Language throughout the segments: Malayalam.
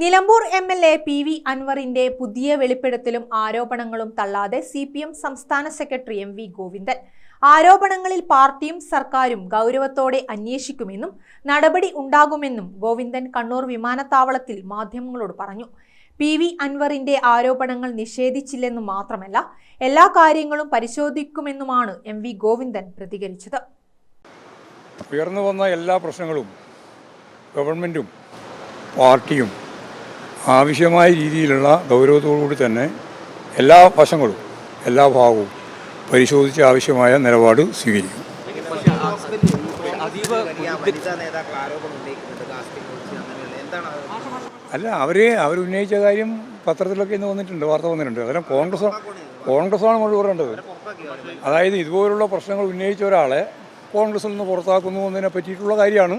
Nilambur M L A P V അൻവറിന്റെ പുതിയ വെളിപ്പെടുത്തലും ആരോപണങ്ങളും തള്ളാതെ സി പി എം സംസ്ഥാന സെക്രട്ടറി എം വി ഗോവിന്ദൻ. ആരോപണങ്ങളിൽ പാർട്ടിയും സർക്കാരും ഗൗരവത്തോടെ അന്വേഷിക്കുമെന്നും നടപടി ഉണ്ടാകുമെന്നും ഗോവിന്ദൻ കണ്ണൂർ വിമാനത്താവളത്തിൽ മാധ്യമങ്ങളോട് പറഞ്ഞു. പി വി അൻവറിന്റെ ആരോപണങ്ങൾ നിഷേധിച്ചില്ലെന്നു മാത്രമല്ല എല്ലാ കാര്യങ്ങളും പരിശോധിക്കുമെന്നുമാണ് എം വി ഗോവിന്ദൻ പ്രതികരിച്ചത്. ഉയർന്നു വന്ന എല്ലാ പ്രശ്നങ്ങളും ഗവൺമെന്റും പാർട്ടിയും ആവശ്യമായ രീതിയിലുള്ള ഗൗരവത്തോടുകൂടി തന്നെ എല്ലാ വശങ്ങളും എല്ലാ ഭാഗവും പരിശോധിച്ച് ആവശ്യമായ നിലപാട് സ്വീകരിക്കും? അല്ല അവർ അവരുന്നയിച്ച കാര്യം പത്രത്തിലൊക്കെ ഇന്ന് വന്നിട്ടുണ്ട് വാർത്ത വന്നിട്ടുണ്ട്. അതിനെ കോൺഗ്രസ് കോൺഗ്രസ്സാണ് മൊഴി പറയേണ്ടത്. അതായത് ഇതുപോലുള്ള പ്രശ്നങ്ങൾ ഉന്നയിച്ച ഒരാളെ കോൺഗ്രസിൽ നിന്ന് പുറത്താക്കുന്നു എന്നതിനെ പറ്റിയിട്ടുള്ള കാര്യമാണ്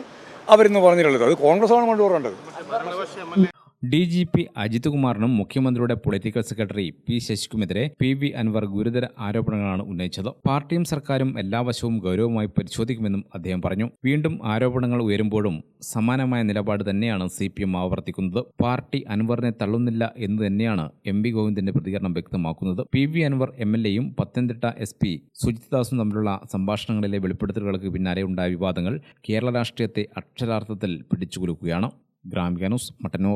അവരിന്ന് പറഞ്ഞിട്ടുള്ളത്. അത് കോൺഗ്രസ്സാണ് മൊഴി പറയേണ്ടത്. ഡി ജി പി അജിത് കുമാറിനും മുഖ്യമന്ത്രിയുടെ പൊളിറ്റിക്കൽ സെക്രട്ടറി പി ശശിക്കുമെതിരെ പി വി അൻവർ ഗുരുതര ആരോപണങ്ങളാണ് ഉന്നയിച്ചത്. പാർട്ടിയും സർക്കാരും എല്ലാ വശവും ഗൗരവമായി പരിശോധിക്കുമെന്നും അദ്ദേഹം പറഞ്ഞു. വീണ്ടും ആരോപണങ്ങൾ ഉയരുമ്പോഴും സമാനമായ നിലപാട് തന്നെയാണ് സി പി എം ആവർത്തിക്കുന്നത്. പാർട്ടി അൻവറിനെ തള്ളുന്നില്ല എന്ന് തന്നെയാണ് എം വി ഗോവിന്ദന്റെ പ്രതികരണം വ്യക്തമാക്കുന്നത്. P V Anvar M L എയും പത്തനംതിട്ട എസ് പി സുജിത്ദാസും തമ്മിലുള്ള സംഭാഷണങ്ങളിലെ വെളിപ്പെടുത്തലുകൾക്ക് പിന്നാലെ ഉണ്ടായ വിവാദങ്ങൾ കേരള രാഷ്ട്രീയത്തെ അക്ഷരാർത്ഥത്തിൽ പിടിച്ചുകുലുക്കുകയാണ്. ഗ്രാമിക ന്യൂസ് മട്ടന്നൂർ.